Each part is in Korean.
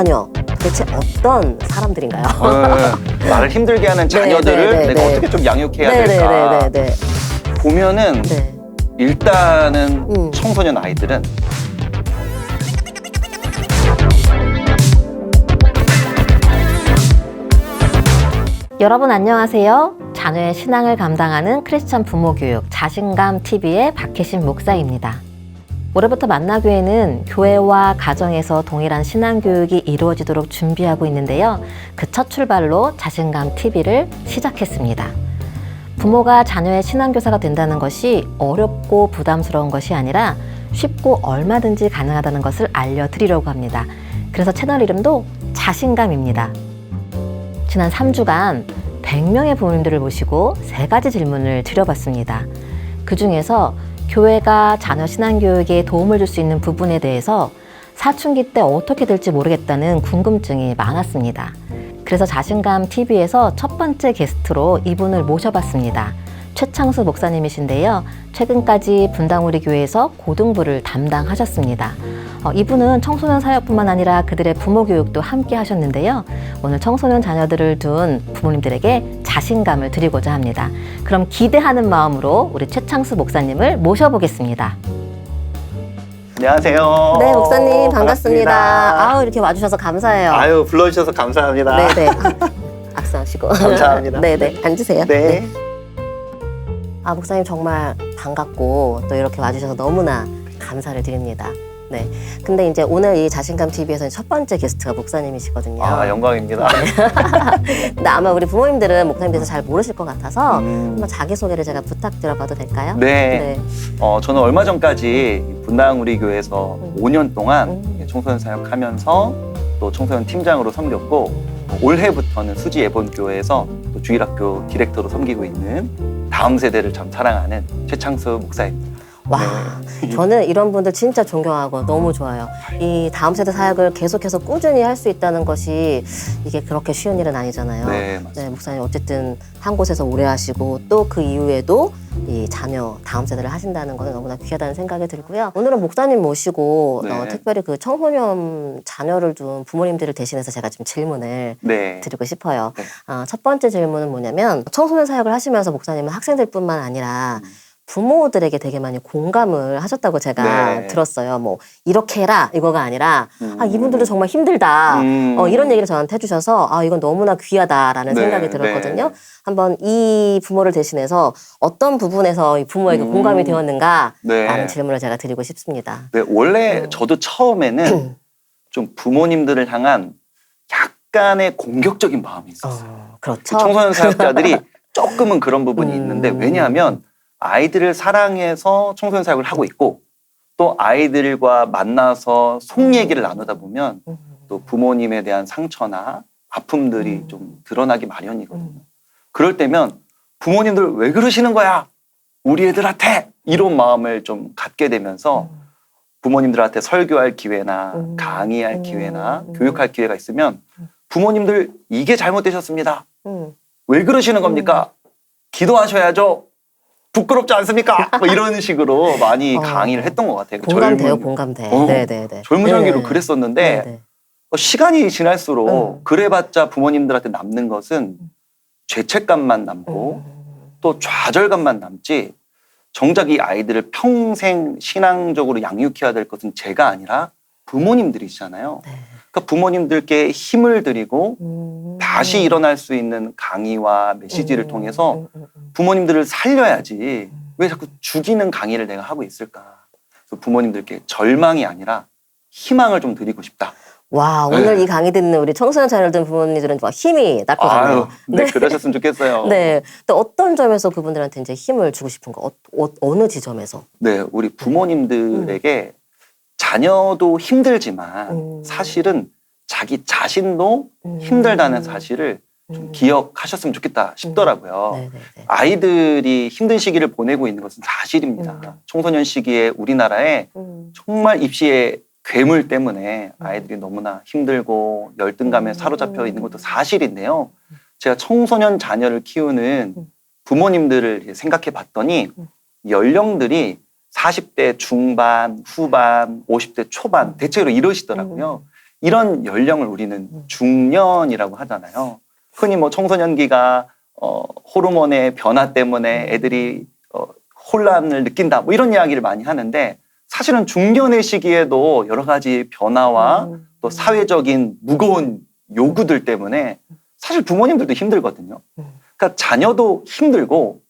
자녀 도대체 어떤 사람들인가요? 어, 나를 힘들게 하는 자녀들을 네, 네, 내가 네. 어떻게 좀 양육해야 될까 네네네 네. 보면은 네. 일단은 음. 청소년 아이들은 여러분 안녕하세요. 자녀의 신앙을 감당하는 크리스천 부모 교육 자신감 TV의 박혜신 목사입니다. 올해부터 만나교회는 교회와 가정에서 동일한 신앙 교육이 이루어지도록 준비하고 있는데요. 그 첫 출발로 자신감 TV를 시작했습니다. 부모가 자녀의 신앙 교사가 된다는 것이 어렵고 부담스러운 것이 아니라 쉽고 얼마든지 가능하다는 것을 알려드리려고 합니다. 그래서 채널 이름도 자신감입니다. 지난 3주간 100명의 부모님들을 모시고 세 가지 질문을 드려봤습니다. 그 중에서 교회가 자녀 신앙교육에 도움을 줄 수 있는 부분에 대해서 사춘기 때 어떻게 될지 모르겠다는 궁금증이 많았습니다. 그래서 자신감 TV에서 첫 번째 게스트로 이분을 모셔봤습니다. 최창수 목사님이신데요. 최근까지 분당우리 교회에서 고등부를 담당하셨습니다. 어, 이분은 청소년 사역뿐만 아니라 그들의 부모 교육도 함께 하셨는데요. 오늘 청소년 자녀들을 둔 부모님들에게 자신감을 드리고자 합니다. 그럼 기대하는 마음으로 우리 최창수 목사님을 모셔보겠습니다. 안녕하세요. 네, 목사님 반갑습니다. 아우 이렇게 와주셔서 감사해요. 아유 불러주셔서 감사합니다. 네네. 악수하시고. 감사합니다. 네네. 앉으세요. 네. 아 목사님 정말 반갑고 또 이렇게 와주셔서 너무나 감사를 드립니다. 네. 근데 이제 오늘 이 자신감 TV에서는 첫 번째 게스트가 목사님이시거든요. 아 영광입니다. 근데 아마 우리 부모님들은 목사님 대해서 잘 모르실 것 같아서 음, 한번 자기 소개를 제가 부탁드려봐도 될까요? 네. 어, 저는 얼마 전까지 분당 우리 교회에서 음. 5년 동안 음. 청소년 사역하면서 또 청소년 팀장으로 섬겼고 올해부터는 수지 예본교회에서 또 주일학교 디렉터로 섬기고 있는 다음 세대를 참 사랑하는 최창수 목사입니다. 와, 네. 저는 이런 분들 진짜 존경하고 너무 좋아요. 이 다음 세대 사역을 계속해서 꾸준히 할 수 있다는 것이 이게 그렇게 쉬운 일은 아니잖아요. 네, 맞습니다. 네, 목사님 어쨌든 한 곳에서 오래 하시고 또 그 이후에도 이 자녀 다음 세대를 하신다는 것은 너무나 귀하다는 생각이 들고요. 오늘은 목사님 모시고 네. 어, 특별히 그 청소년 자녀를 둔 부모님들을 대신해서 제가 좀 질문을 네. 드리고 싶어요. 네. 어, 첫 번째 질문은 뭐냐면 청소년 사역을 하시면서 목사님은 학생들뿐만 아니라 음. 부모들에게 되게 많이 공감을 하셨다고 제가 네. 들었어요. 뭐 이렇게 해라 이거가 아니라 음. 아 이분들도 정말 힘들다. 음. 어, 이런 얘기를 저한테 해주셔서 아 이건 너무나 귀하다라는 네, 생각이 들었거든요. 네. 한번 이 부모를 대신해서 어떤 부분에서 이 부모에게 음. 공감이 되었는가라는 네. 질문을 제가 드리고 싶습니다. 네, 원래 음. 저도 처음에는 좀 부모님들을 향한 약간의 공격적인 마음이 있었어요. 어, 그 그렇죠. 청소년 사역자들이 조금은 그런 부분이 음. 있는데 왜냐하면 아이들을 사랑해서 청소년 사역을 하고 있고 또 아이들과 만나서 속 얘기를 나누다 보면 음. 또 부모님에 대한 상처나 아픔들이 음. 좀 드러나기 마련이거든요. 음. 그럴 때면 부모님들 왜 그러시는 거야? 우리 애들한테 이런 마음을 좀 갖게 되면서 부모님들한테 설교할 기회나 음. 강의할 음. 기회나 음. 교육할 기회가 있으면 부모님들 이게 잘못되셨습니다. 음. 왜 그러시는 겁니까? 기도하셔야죠. 부끄럽지 않습니까? 뭐 이런 식으로 많이 어. 강의를 했던 것 같아요. 그 공감돼요, 젊은, 공감돼. 어, 네네네. 젊은 장기로 네. 그랬었는데 네네. 어, 시간이 지날수록 음. 그래봤자 부모님들한테 남는 것은 죄책감만 남고 음. 또 좌절감만 남지 정작 이 아이들을 평생 신앙적으로 양육해야 될 것은 제가 아니라 부모님들이시잖아요. 네. 그러니까 부모님들께 힘을 드리고 음. 다시 일어날 수 있는 강의와 메시지를 음. 통해서 음, 음, 음. 부모님들을 살려야지 왜 자꾸 죽이는 강의를 내가 하고 있을까? 그래서 부모님들께 절망이 아니라 희망을 좀 드리고 싶다. 와 오늘 이 강의 듣는 우리 청소년 자녀를 둔 부모님들은 막 힘이 날 것 같네요. 아유, 네, 그러셨으면 좋겠어요. 네. 또 어떤 점에서 그분들한테 이제 힘을 주고 싶은 거? 어, 어, 느 지점에서? 네, 우리 부모님들에게 자녀도 힘들지만 음. 사실은 자기 자신도 음. 힘들다는 사실을 좀 음. 기억하셨으면 좋겠다 싶더라고요. 네네네. 아이들이 힘든 시기를 보내고 있는 것은 사실입니다. 음. 청소년 시기에 우리나라에 음. 정말 입시의 괴물 때문에 아이들이 너무나 힘들고 열등감에 음. 사로잡혀 있는 것도 사실인데요. 제가 청소년 자녀를 키우는 음. 부모님들을 생각해 봤더니 음. 연령들이 40대 중반, 후반, 50대 초반 대체로 이러시더라고요. 이런 연령을 우리는 중년이라고 하잖아요. 흔히 뭐 청소년기가 어, 호르몬의 변화 때문에 애들이 어, 혼란을 느낀다 뭐 이런 이야기를 많이 하는데 사실은 중년의 시기에도 여러 가지 변화와 음. 또 사회적인 무거운 요구들 때문에 사실 부모님들도 힘들거든요. 음. 그러니까 자녀도 힘들고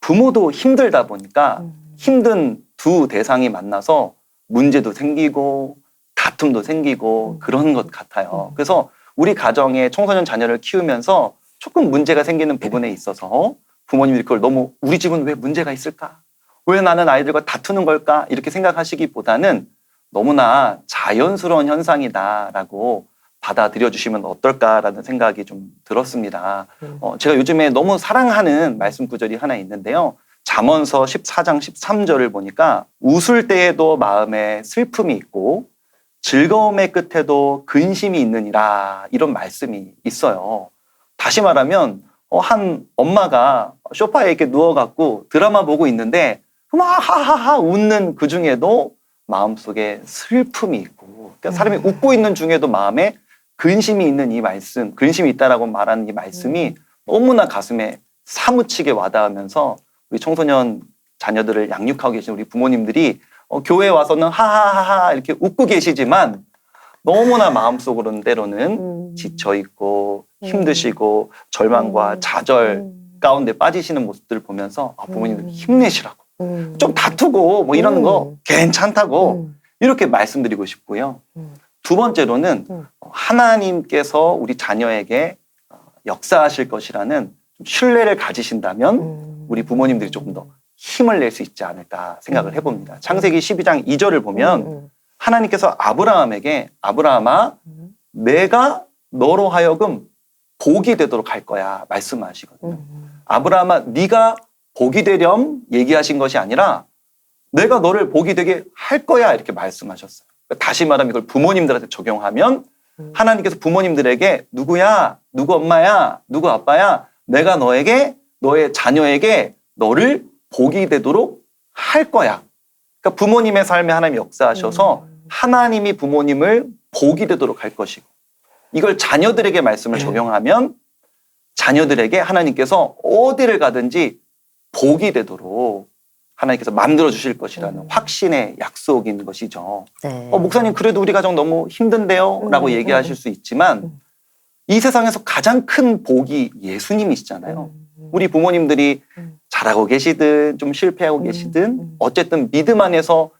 부모도 힘들다 보니까 음. 힘든 두 대상이 만나서 문제도 생기고 다툼도 생기고 음. 그런 것 같아요. 음. 그래서 우리 가정에 청소년 자녀를 키우면서 조금 문제가 생기는 부분에 있어서 부모님들이 그걸 너무 우리 집은 왜 문제가 있을까? 왜 나는 아이들과 다투는 걸까? 이렇게 생각하시기보다는 너무나 자연스러운 현상이다라고 받아들여 주시면 어떨까라는 생각이 좀 들었습니다. 음. 어, 제가 요즘에 너무 사랑하는 말씀 구절이 하나 있는데요. 잠언서 14장 13절을 보니까 웃을 때에도 마음에 슬픔이 있고 즐거움의 끝에도 근심이 있느니라 이런 말씀이 있어요. 다시 말하면 어, 한 엄마가 소파에 이렇게 누워갖고 드라마 보고 있는데 막 하하하 웃는 그 중에도 마음속에 슬픔이 있고 그러니까 사람이 음. 웃고 있는 중에도 마음에 근심이 있는 이 말씀, 근심이 있다라고 말하는 이 말씀이 너무나 가슴에 사무치게 와닿으면서 우리 청소년 자녀들을 양육하고 계신 우리 부모님들이 어, 교회에 와서는 하하하하 이렇게 웃고 계시지만 너무나 마음속으로는 때로는 음. 지쳐 있고 음. 힘드시고 절망과 음. 좌절 음. 가운데 빠지시는 모습들을 보면서 아, 부모님들 음. 힘내시라고 음. 좀 다투고 뭐 이러는 거 음. 괜찮다고 음. 이렇게 말씀드리고 싶고요. 음. 두 번째로는 음. 하나님께서 우리 자녀에게 어, 역사하실 것이라는 좀 신뢰를 가지신다면 음. 우리 부모님들이 조금 더 힘을 낼 수 있지 않을까 생각을 음. 해봅니다. 창세기 12장 2절을 보면 음. 하나님께서 아브라함에게 아브라함아 음. 내가 너로 하여금 복이 되도록 할 거야 말씀하시거든요. 음. 아브라함아 네가 복이 되렴 얘기하신 것이 아니라 내가 너를 복이 되게 할 거야 이렇게 말씀하셨어요. 그러니까 다시 말하면 이걸 부모님들한테 적용하면 음. 하나님께서 부모님들에게 누구야 누구 엄마야 누구 아빠야 내가 너에게 너의 자녀에게 너를 복이 되도록 할 거야. 그러니까 부모님의 삶에 하나님이 역사하셔서 음. 하나님이 부모님을 복이 되도록 할 것이고 이걸 자녀들에게 말씀을 적용하면 자녀들에게 하나님께서 어디를 가든지 복이 되도록 하나님께서 만들어 주실 것이라는 음. 확신의 약속인 것이죠. 네. 어, 목사님 그래도 우리 가정 너무 힘든데요? 음, 라고 음, 얘기하실 수 있지만 음. 이 세상에서 가장 큰 복이 예수님이시잖아요. 음. 우리 부모님들이 음. 잘하고 계시든 좀 실패하고 음, 계시든 음. 어쨌든 믿음 안에서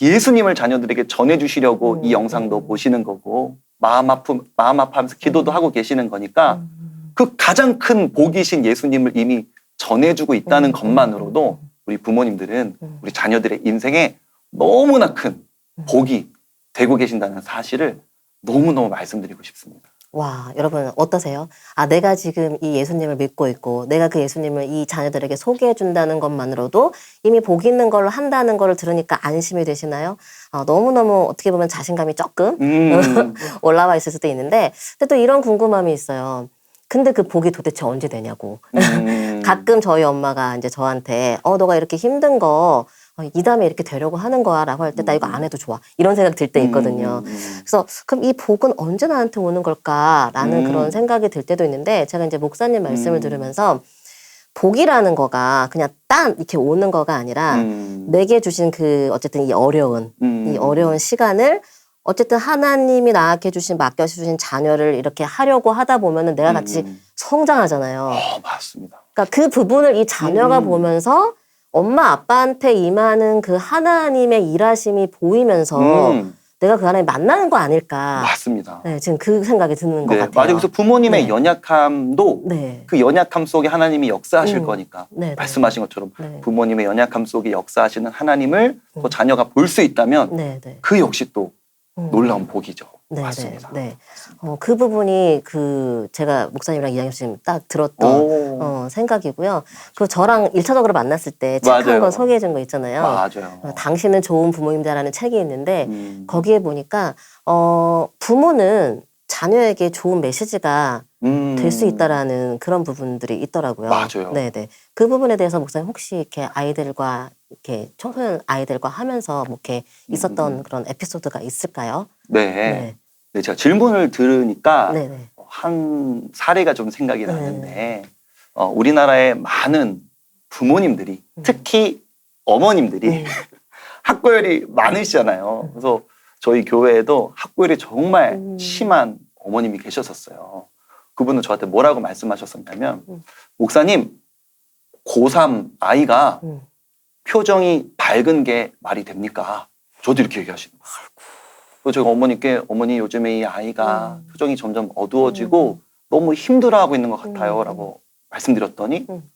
예수님을 자녀들에게 전해주시려고 음, 이 영상도 음. 보시는 거고 마음 아픔 마음 아파하면서 기도도 음. 하고 계시는 거니까 음. 그 가장 큰 복이신 예수님을 이미 전해주고 있다는 음, 것만으로도 음. 우리 부모님들은 음. 우리 자녀들의 인생에 너무나 큰 음. 복이 되고 계신다는 사실을 너무너무 말씀드리고 싶습니다. 와, 여러분 어떠세요? 아, 내가 지금 이 예수님을 믿고 있고 내가 그 예수님을 이 자녀들에게 소개해 준다는 것만으로도 이미 복 있는 걸로 한다는 걸 들으니까 안심이 되시나요? 아, 너무너무 어떻게 보면 자신감이 조금 음, 올라와 있을 수도 있는데 근데 또 이런 궁금함이 있어요. 근데 그 복이 도대체 언제 되냐고. 음. 가끔 저희 엄마가 이제 저한테 어 너가 이렇게 힘든 거 어, 이 다음에 이렇게 되려고 하는 거야라고 할 때 나 이거 안 해도 좋아 이런 생각 들 때 있거든요. 음, 음, 그래서 그럼 이 복은 언제 나한테 오는 걸까라는 음. 그런 생각이 들 때도 있는데 제가 이제 목사님 말씀을 음. 들으면서 복이라는 거가 그냥 딴 이렇게 오는 거가 아니라 음, 내게 주신 그 어쨌든 이 어려운 음. 이 어려운 시간을 어쨌든 하나님이 나에게 주신 맡겨 주신 자녀를 이렇게 하려고 하다 보면은 내가 같이 음. 성장하잖아요. 어, 맞습니다. 그러니까 그 부분을 이 자녀가 음. 보면서 엄마 아빠한테 임하는 그 하나님의 일하심이 보이면서 음, 내가 그 하나님 만나는 거 아닐까. 맞습니다. 네, 지금 그 생각이 드는 것 네, 같아요. 맞아요. 그래서 부모님의 네. 연약함도 네. 그 연약함 속에 하나님이 역사하실 음. 거니까 네, 네. 말씀하신 것처럼 네. 부모님의 연약함 속에 역사하시는 하나님을 음. 또 자녀가 볼 수 있다면 네, 네. 그 역시 또 음. 놀라운 복이죠. 네, 맞습니다. 네. 네. 어, 그 부분이 그 제가 목사님이랑 이야기 지금 딱 들었던 오, 어, 생각이고요. 그 저랑 일차적으로 만났을 때 책 한 맞아요. 권 소개해 준 거 있잖아요. 맞아요. 어, 당신은 좋은 부모님다라는 책이 있는데 음. 거기에 보니까 어, 부모는 자녀에게 좋은 메시지가 음. 될 수 있다라는 그런 부분들이 있더라고요. 맞아요. 네, 네. 그 부분에 대해서 목사님 혹시 이렇게 아이들과 이렇게 청소년 아이들과 하면서 뭐 이렇게 있었던 음. 그런 에피소드가 있을까요? 네. 네, 제가 질문을 들으니까 네네. 한 사례가 좀 생각이 네. 나는데 어, 우리나라의 많은 부모님들이 음. 특히 어머님들이 음. 학고열이 많으시잖아요. 그래서 저희 교회에도 학고열이 정말 음. 심한 어머님이 계셨었어요. 그분은 저한테 뭐라고 말씀하셨었냐면 음. 목사님 고3 아이가 음. 표정이 밝은 게 말이 됩니까? 저도 이렇게 얘기하시는 거예요. 그래서 제가 어머니께 어머니 요즘에 이 아이가 음. 표정이 점점 어두워지고 너무 힘들어하고 있는 것 같아요. 음. 라고 말씀드렸더니 음.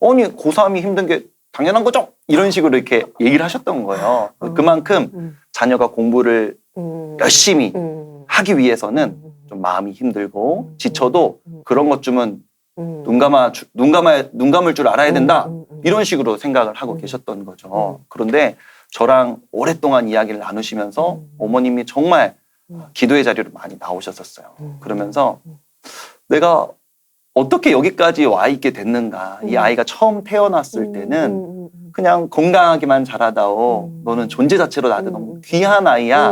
아니 고3이 힘든 게 당연한 거죠? 이런 식으로 이렇게 얘기를 하셨던 거예요. 음. 그만큼 음. 자녀가 공부를 음. 열심히 음. 하기 위해서는 음. 좀 마음이 힘들고 음. 지쳐도 음. 그런 것 좀은 음. 눈 감아 주- 눈 감아 눈 감을 줄 알아야 된다. 이런 식으로 생각을 하고 음. 계셨던 거죠. 음. 그런데 저랑 오랫동안 이야기를 나누시면서 음. 어머님이 정말 음. 기도의 자리로 많이 나오셨었어요. 음. 그러면서 음. 내가 어떻게 여기까지 와 있게 됐는가. 이 음. 아이가 처음 태어났을 때는. 그냥 건강하기만 자라다오. 음. 너는 존재 자체로 음. 너무 귀한 아이야.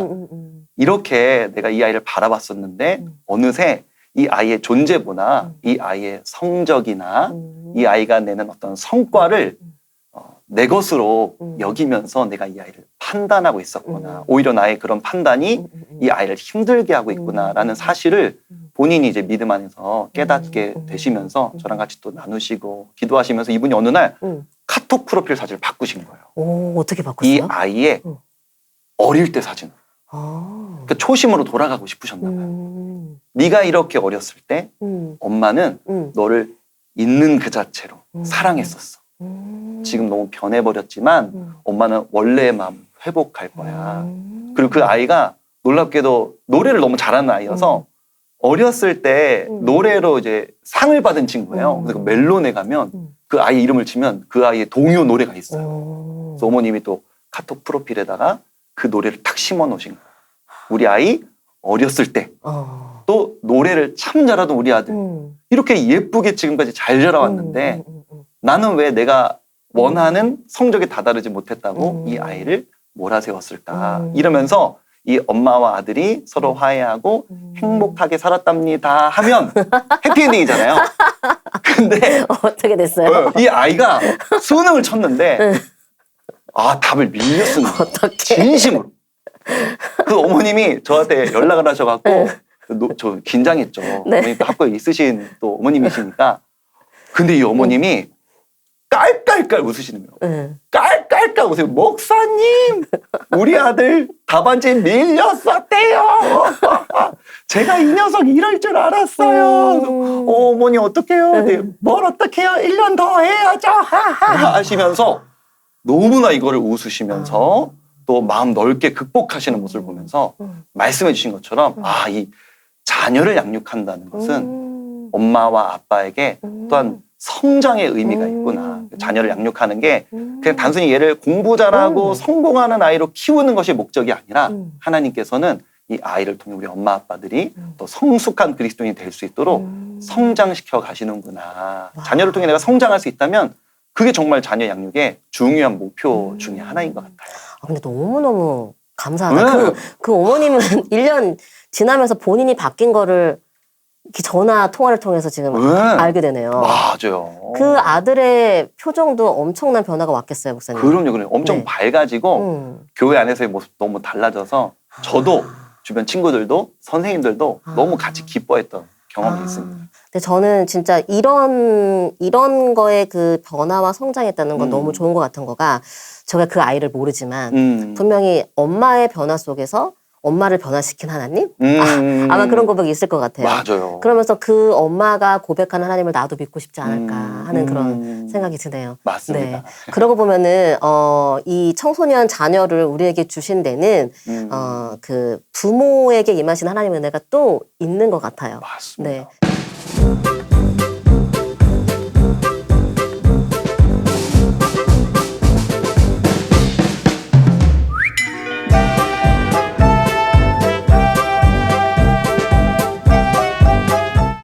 이렇게 내가 이 아이를 바라봤었는데 음. 어느새 이 아이의 존재보나 음. 이 아이의 성적이나 음. 이 아이가 내는 어떤 성과를 음. 어, 내 것으로 음. 여기면서 내가 이 아이를 판단하고 있었구나. 음. 오히려 나의 그런 판단이. 이 아이를 힘들게 하고 있구나라는 음. 사실을 음. 본인이 이제 믿음 안에서 깨닫게 음. 되시면서 음. 저랑 같이 또 나누시고 기도하시면서 이분이 어느 날 음. 카톡 프로필 사진을 바꾸신 거예요. 오, 어떻게 이 바꿨어요? 아이의 음. 어릴 때 사진. 아. 그러니까 초심으로 돌아가고 싶으셨나 봐요. 음. 네가 이렇게 어렸을 때 음. 엄마는 음. 너를 있는 그 자체로 음. 사랑했었어. 음. 지금 너무 변해버렸지만 음. 엄마는 원래의 마음 회복할 거야. 음. 그리고 그 아이가 놀랍게도 노래를 너무 잘하는 아이여서 음. 어렸을 때 음. 노래로 이제 상을 받은 친구예요. 음. 그래서 그 멜론에 가면 음. 그 아이 이름을 치면 그 아이의 동요 노래가 있어요. 오. 그래서 어머님이 또 카톡 프로필에다가 그 노래를 탁 심어 놓으신 거예요. 우리 아이 어렸을 때또 어. 노래를 참 잘하던 우리 아들 음. 이렇게 예쁘게 지금까지 잘 자라왔는데 음, 음, 음, 나는 왜 내가 원하는 성적에 다다르지 못했다고 음. 이 아이를 몰아세웠을까 음. 이러면서 이 엄마와 아들이 서로 화해하고 음. 행복하게 살았답니다 하면 해피엔딩이잖아요. 근데 어떻게 됐어요? 어, 이 아이가 수능을 쳤는데 아 답을 밀렸습니다. 어떻게? 진심으로. 그 어머님이 저한테 연락을 하셔갖고 노- 저 긴장했죠. 네. 어머니 또 학교에 있으신 또 어머님이시니까. 근데 이 어머님이 깔깔깔 웃으시는 거예요. 응. 깔깔깔 웃으세요. 목사님, 우리 아들 답안지 밀렸었대요. 제가 이 녀석 이럴 줄 알았어요. 음. 어머니 어떡해요? 음. 네, 뭘 어떡해요? 1년 더 해야죠. 하하 하시면서 너무나 이거를 웃으시면서 또 마음 넓게 극복하시는 모습을 보면서 음. 말씀해 주신 것처럼 음. 아, 이 자녀를 양육한다는 것은 음. 엄마와 아빠에게 음. 또한 성장의 의미가 음. 있구나. 자녀를 양육하는 게 음. 그냥 단순히 얘를 공부 잘하고 음. 성공하는 아이로 키우는 것이 목적이 아니라 음. 하나님께서는 이 아이를 통해 우리 엄마 아빠들이 음. 또 성숙한 그리스도인이 될 수 있도록 음. 성장시켜 가시는구나. 와. 자녀를 통해 내가 성장할 수 있다면 그게 정말 자녀 양육의 중요한 목표 음. 중에 하나인 것 같아요. 아, 근데 너무너무 감사하다. 네. 그, 그 어머님은 1년 지나면서 본인이 바뀐 거를 이렇게 전화 통화를 통해서 지금 네. 알게 되네요. 맞아요. 그 아들의 표정도 엄청난 변화가 왔겠어요, 목사님. 그럼요, 그럼요. 엄청 네. 밝아지고 음. 교회 안에서의 모습 너무 달라져서 저도 주변 친구들도 선생님들도 아. 너무 같이 기뻐했던 경험이 아. 있습니다. 근데 저는 진짜 이런 이런 거에 그 변화와 성장했다는 건 음. 너무 좋은 것 같은 거가 제가 그 아이를 모르지만 음. 분명히 엄마의 변화 속에서 엄마를 변화시킨 하나님 음. 아 마 그런 고백이 있을 것 같아요. 맞아요. 그러면서 그 엄마가 고백하는 하나님을 나도 믿고 싶지 않을까 음. 하는 그런 음. 생각이 드네요. 맞습니다. 네. 그러고 보면은 어, 이 청소년 자녀를 우리에게 주신 데는 음. 어, 그 부모에게 임하신 하나님의 은혜가 또 있는 것 같아요. 맞습니다. 네. Thank you.